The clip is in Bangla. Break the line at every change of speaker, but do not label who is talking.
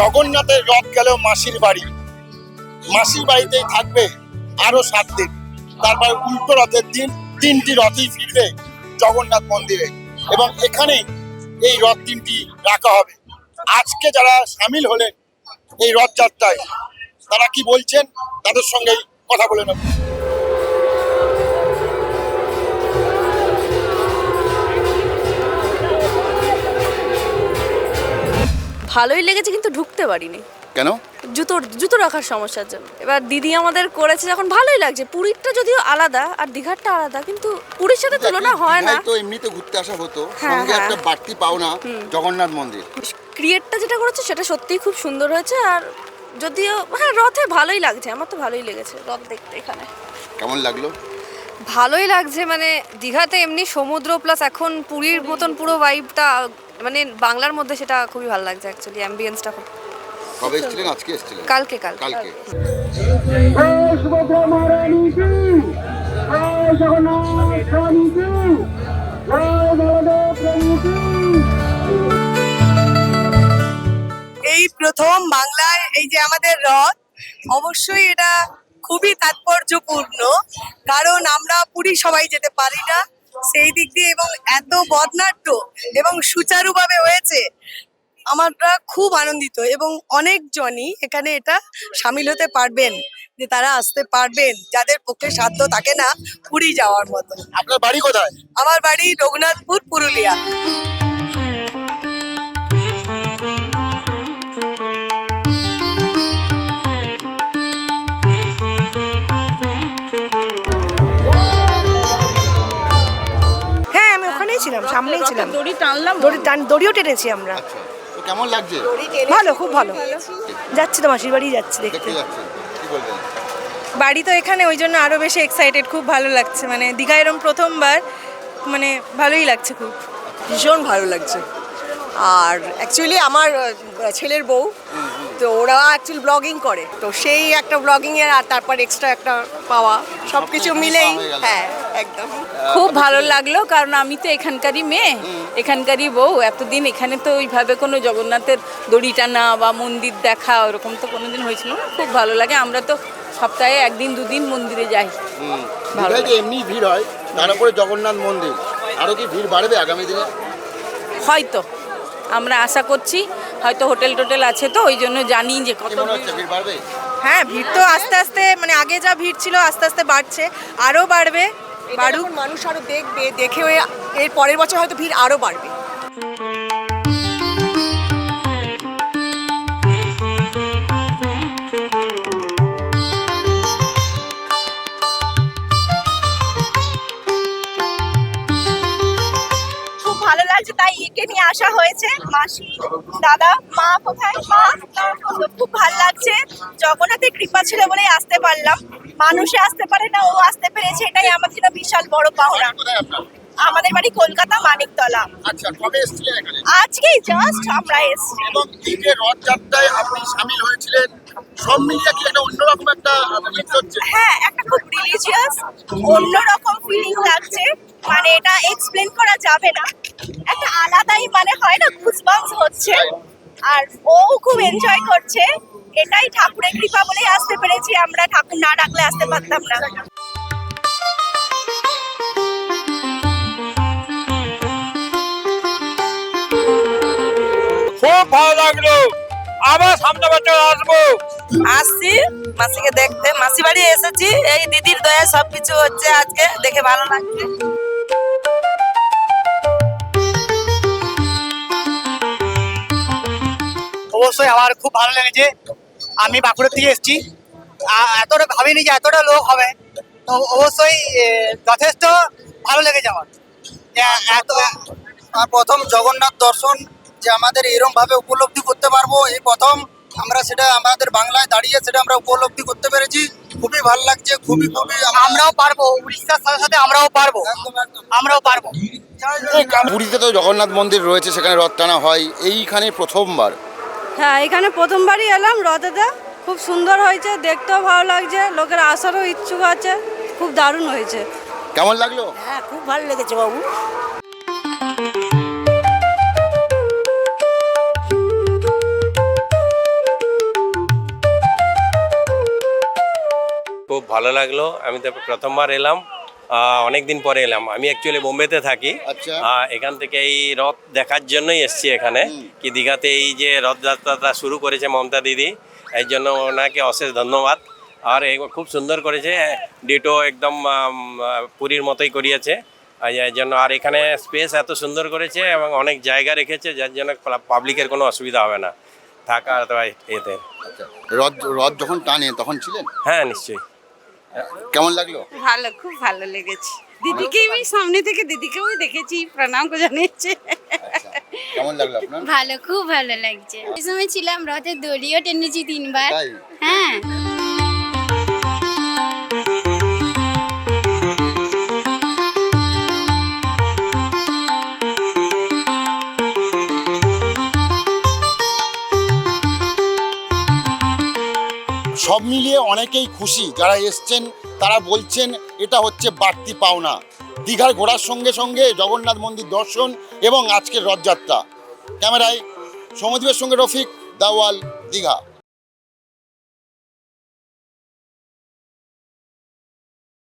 জগন্নাথের রথ গেলেও মাসির বাড়ি। মাসির বাড়িতেই থাকবে আরও সাত দিন। তারপর উল্টো রথের দিন, তিনটি রথই ফিরবে জগন্নাথ মন্দিরে। এবং এখানে এই রথ তিনটি রাখা হবে। আজকে যারা সামিল হলেন এই রথযাত্রায়, তারা কি বলছেন? তাদের সঙ্গেই কথা বলে নেব।
ভালোই লেগেছে কিন্তু ঢুকতে পারিনি।
কেন?
জুতো জুতো রাখার সমস্যার জন্য। এবার দিদি আমাদের করেছে যখন ভালোই লাগছে পুরীরটা যদিও আলাদা আর দীঘারটা আলাদা কিন্তু পুরীর সাথে তুলনা হয় না।
তো এমনিতে ঘুরতে আসা হতো
হ্যাঁ,
সঙ্গে
হ্যাঁ।
একটা বাড়তি পাওনা জগন্নাথ মন্দির।
ক্রিয়েটটা যেটা করেছে সেটা সত্যিই খুব সুন্দর হয়েছে আর যদিও হ্যাঁ রথে ভালোই লাগছে আমার তো ভালোই লেগেছে রথ দেখতে এখানে।
কেমন লাগল?
ভালোই লাগছে মানে দীঘাতে এমনি সমুদ্র প্লাস এখন পুরীর মতন পুরো ভাইবটা মানে বাংলার মধ্যে সেটা খুবই ভালো লাগছে অ্যাকচুয়ালি অ্যাম্বিয়েন্সটা খুব
কবে এসেছিলেন? আজকে এসেছিলেন?
কালকে কাল
কালকে।
এই প্রথম বাংলায় এই যে আমাদের রথ অবশ্যই এটা খুবই তাৎপর্যপূর্ণ কারণ আমরা পুরী সবাই যেতে পারি না। সেই দিক দিয়ে এবং এত বদনাট্য এবং সুচারুভাবে হয়েছে আমরা খুব আনন্দিত এবং অনেকজনই এখানে এটা সামিল হতে পারবেন যে তারা আসতে পারবেন যাদের পক্ষে সাধ্য থাকে না পুরী যাওয়ার মতো।
আপনার বাড়ি কোথায়?
আমার বাড়ি রঘুনাথপুর পুরুলিয়া।
সামনেই ছিলাম।
দড়ি টানলাম
দড়ি টান- দড়িও টেনেছি আমরা।
আচ্ছা তো কেমন লাগছে?
ভালো খুব ভালো। যাচ্ছি তো মাসির বাড়ি যাচ্ছি দেখতে।
দেখতে কি বলবেন?
বাড়ি তো এখানে ওই জন্য আরও বেশি এক্সাইটেড খুব ভালো লাগছে। মানে দীঘা এরম প্রথমবার মানে ভালোই লাগছে খুব।
ভীষণ ভালো লাগছে। আর অ্যাকচুয়ালি আমার ছেলের বউ তো ওরা অ্যাকচুয়ালি ব্লগিং করে। তো সেই একটা ব্লগিং এর আর তারপর এক্সট্রা একটা পাওয়া সব কিছু মিলেই
হয়ে
একদম।
খুব ভালো লাগল কারণ আমি তো এখানকারই মেয়ে এখানকারই বউ। এতদিন এখানে তো ওইভাবে কোনো জগন্নাথের দড়ি টানা বা মন্দির দেখা ওরকম তো কোনোদিন হয়েছিল না। খুব ভালো লাগে আমরা তো সপ্তাহে একদিন দুদিন মন্দিরে যাই। ভালো
এমনি ভিড় হয় তার উপরে জগন্নাথ মন্দির। আরও কি ভিড় বাড়বে আগামী দিনে?
হয়তো। আমরা আশা করছি হয়তো হোটেল টোটেল আছে তো ওই জন্য জানি যে কত
হচ্ছে? ভিড় বাড়বে?
হ্যাঁ ভিড় তো আস্তে আস্তে মানে আগে যা ভিড় ছিল আস্তে আস্তে বাড়ছে আরও বাড়বে
বাড়ুক
বাড়ুক।
মানুষ আরও দেখবে দেখে ওই এর পরের বছর হয়তো ভিড় আরও বাড়বে।
একে নিয়ে আসা হয়েছে। মাসি দাদা মা কোথায়? মা খুব ভালো লাগছে। জগন্নাথের কৃপা ছিল বলেই আসতে পারলাম। মানুষে আসতে পারে না ও আসতে পেরেছে এটাই আমার জন্য বিশাল বড় পাওনা। আমাদের বাড়ি কলকাতা মানিকতলা।
আচ্ছা কবে এসেছিলেন এখানে?
আজকেই জাস্ট আমরা এসছি।
এবং এই যে রথযাত্রায় আপনি সামিল হয়েছিলেন সব মিলিয়ে কি একটা অন্যরকম একটা ফিলিংস হচ্ছে?
হ্যাঁ একটা খুব রিলিজিয়াস অন্যরকম ফিলিং লাগছে। মানে এটা এক্সপ্লেন করা যাবে না। একটা আলাদাই মানে হয় না গুজবাম্পস হচ্ছে। আর ও খুব এনজয় করছে। এটাই ঠাকুরের কৃপা বলেই আসতে পেরেছি আমরা। ঠাকুর না ডাকলে আসতে পারতাম না।
খুব ভালো লাগল। আবার সামনে বছর আসব।
আসছি। মাসিকে দেখতে। মাসি বাড়ি এসেছি। এই দিদির দয়া সবকিছু হচ্ছে আজকে। দেখে ভালো লাগছে।
অবশ্যই আমার খুব ভালো লেগেছে। আমি বাঁকুড়া থেকে এসেছি। এতটা ভাবিনি যে এতটা লোক হবে। তো অবশ্যই যথেষ্ট ভালো লেগেছে আমার। এত
আর প্রথম জগন্নাথ দর্শন যে আমাদের এরকম ভাবে উপলব্ধি করতে পারব এই প্রথম আমরা সেটা আমাদের বাংলায় দাঁড়িয়ে সেটা আমরা উপলব্ধি করতে পেরেছি। খুবই ভালো লাগছে খুবই খুবই
আমরাও পারব উড়িষ্যার সাথে সাথে আমরাও পারব। আমরাও পারব।
পুরীতে তো জগন্নাথ মন্দির রয়েছে সেখানে রথ টানা হয়। এইখানে প্রথমবার।
হ্যাঁ এখানে প্রথমবারই এলাম রথেতে। খুব সুন্দর হয়েছে দেখতেও ভালো লাগছে লোকের আসারও ইচ্ছুক আছে খুব দারুণ হয়েছে।
কেমন লাগল?
হ্যাঁ খুব ভালো লেগেছে বাবু।
খুব ভালো লাগল আমি তো প্রথমবার এলাম। অনেক দিন পরে এলাম। আমি অ্যাকচুয়ালি বোম্বেতে থাকি।
আচ্ছা।
এখান থেকে এই রথ দেখার জন্যই এসেছি এখানে। কি দীঘাতে এই যে রথযাত্রাটা শুরু করেছে মমতা দিদি এই জন্য ওনাকে অশেষ ধন্যবাদ। আর খুব সুন্দর করেছে। ডিটো একদম পুরীর মতোই করিয়েছে। এই জন্য আর এখানে স্পেস এত সুন্দর করেছে এবং অনেক জায়গা রেখেছে যার জন্য পাবলিকের কোনো অসুবিধা হবে না। থাকা এতে।
আচ্ছা। রথ রথ যখন টানে তখন ছিলেন?
হ্যাঁ নিশ্চয়ই।
কেমন লাগল?
ভালো খুব ভালো লেগেছে। দিদিকে আমি সামনে থেকে দিদিকেও দেখেছি প্রণাম করে জানিয়েছে।
আচ্ছা কেমন লাগল আপনার?
ভালো খুব ভালো লাগছে। এই সময় ছিলাম রথের দড়িও টেনেছি তিনবার। হ্যাঁ।
সব মিলিয়ে অনেকেই খুশি। যারা এসছেন, তারা বলছেন, এটা হচ্ছে বাড়তি পাওনা। দীঘার ঘোড়ার সঙ্গে সঙ্গে জগন্নাথ মন্দির দর্শন এবং আজকের রথযাত্রা। ক্যামেরায় সমদ্বীপের সঙ্গে রফিক, দাওয়াল, দীঘা।